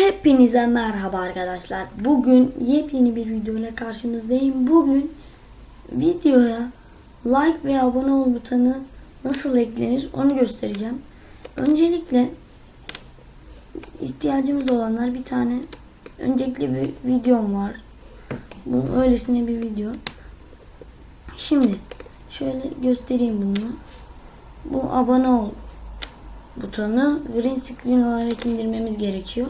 Hepinize merhaba arkadaşlar. Bugün yepyeni bir video ile karşınızdayım. Bugün videoya like ve abone ol butonu nasıl eklenir onu göstereceğim. Öncelikle ihtiyacımız olanlar bir tane öncelikli bir videom var. Bu öylesine bir video. Şimdi şöyle göstereyim bunu. Bu abone ol butonu green screen olarak indirmemiz gerekiyor.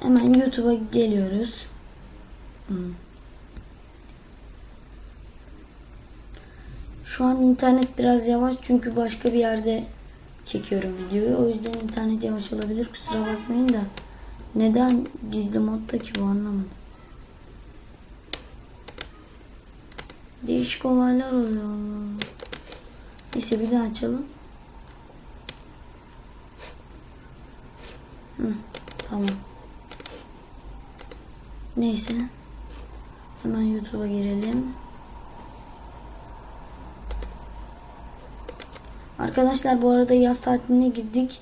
Hemen YouTube'a geliyoruz. Hmm. Şu an internet biraz yavaş çünkü başka bir yerde çekiyorum videoyu. O yüzden internet yavaş olabilir. Kusura bakmayın da. Neden gizli modda ki bu anlamadım. Değişik olaylar oluyor. Neyse bir daha açalım. Hı, tamam. Neyse. Hemen YouTube'a girelim. Arkadaşlar bu arada yaz tatiline girdik.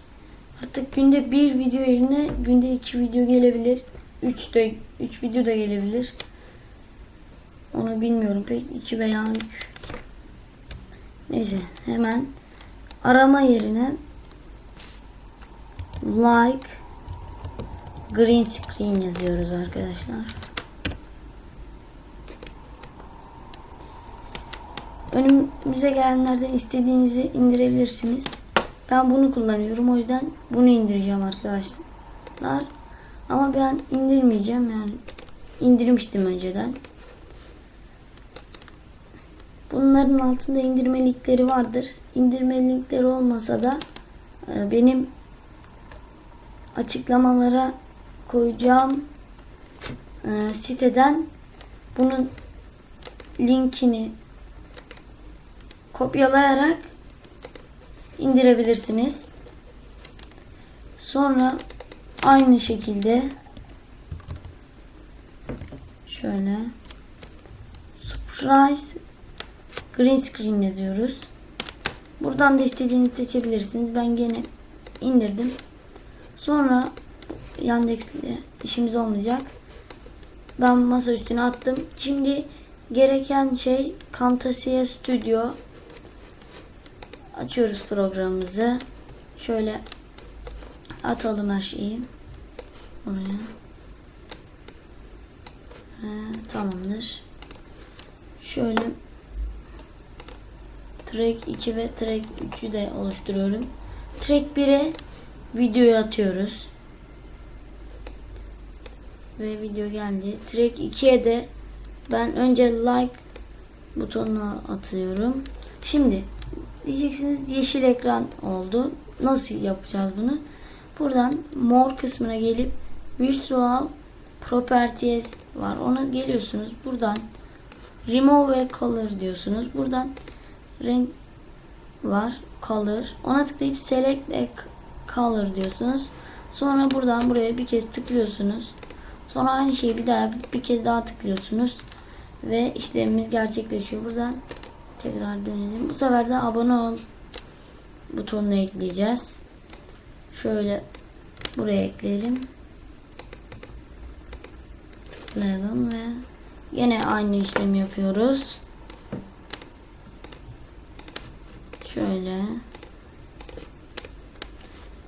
Artık günde bir video yerine günde iki video gelebilir. Üç de üç video da gelebilir. Onu bilmiyorum pek iki veya üç. Neyse hemen arama yerine like green screen yazıyoruz arkadaşlar. Önümüze gelenlerden istediğinizi indirebilirsiniz. Ben bunu kullanıyorum. O yüzden bunu indireceğim arkadaşlar. Ama ben indirmeyeceğim. Yani indirmiştim önceden. Bunların altında indirme linkleri vardır. İndirme linkleri olmasa da e, benim açıklamalara koyacağım e, siteden bunun linkini kopyalayarak indirebilirsiniz. Sonra aynı şekilde şöyle surprise green screen yazıyoruz. Buradan da istediğinizi seçebilirsiniz. Ben gene indirdim. Sonra Yandex'le işimiz olmayacak. Ben masa üstüne attım. Şimdi gereken şey Camtasia Studio. Açıyoruz programımızı. Şöyle atalım her şeyi. Buraya. Ee, tamamdır. Şöyle track 2 ve track 3'ü de oluşturuyorum. Track 1'e videoyu atıyoruz. Ve video geldi. Track 2'ye de ben önce like butonuna atıyorum. Şimdi diyeceksiniz yeşil ekran oldu. Nasıl yapacağız bunu? Buradan mor kısmına gelip visual properties var. Ona geliyorsunuz. Buradan remove ve color diyorsunuz. Buradan renk var. Color. Ona tıklayıp select color diyorsunuz. Sonra buradan buraya bir kez tıklıyorsunuz. Sonra aynı şeyi bir daha bir kez daha tıklıyorsunuz. Ve işlemimiz gerçekleşiyor. Buradan tekrar dönelim. Bu sefer de abone ol butonunu ekleyeceğiz. Şöyle buraya ekleyelim. Tıklayalım ve yine aynı işlemi yapıyoruz. Şöyle.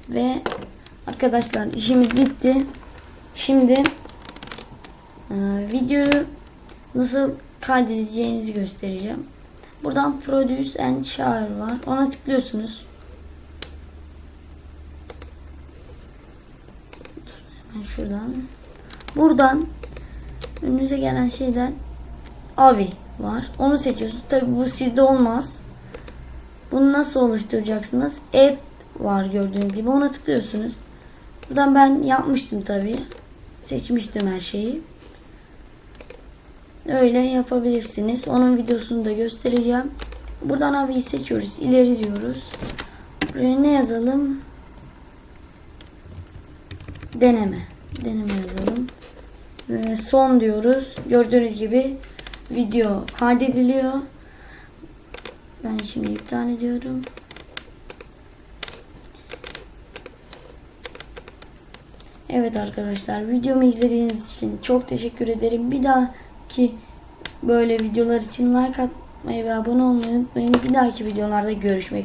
Ve arkadaşlar işimiz bitti. Şimdi e, videoyu nasıl kaydedeceğinizi göstereceğim. Buradan Produce and Share var. Ona tıklıyorsunuz. Hemen şuradan. Buradan önünüze gelen şeyden Avi var. Onu seçiyorsunuz. Tabi bu sizde olmaz. Bunu nasıl oluşturacaksınız? Add var gördüğünüz gibi. Ona tıklıyorsunuz. Buradan ben yapmıştım tabi. Seçmiştim her şeyi. Öyle yapabilirsiniz. Onun videosunu da göstereceğim. Buradan abiyi seçiyoruz. İleri diyoruz. Buraya ne yazalım? Deneme. Deneme yazalım. Ve son diyoruz. Gördüğünüz gibi video kaydediliyor. Ben şimdi iptal ediyorum. Evet arkadaşlar videomu izlediğiniz için çok teşekkür ederim. Bir dahaki böyle videolar için like atmayı ve abone olmayı unutmayın. Bir dahaki videolarda görüşmek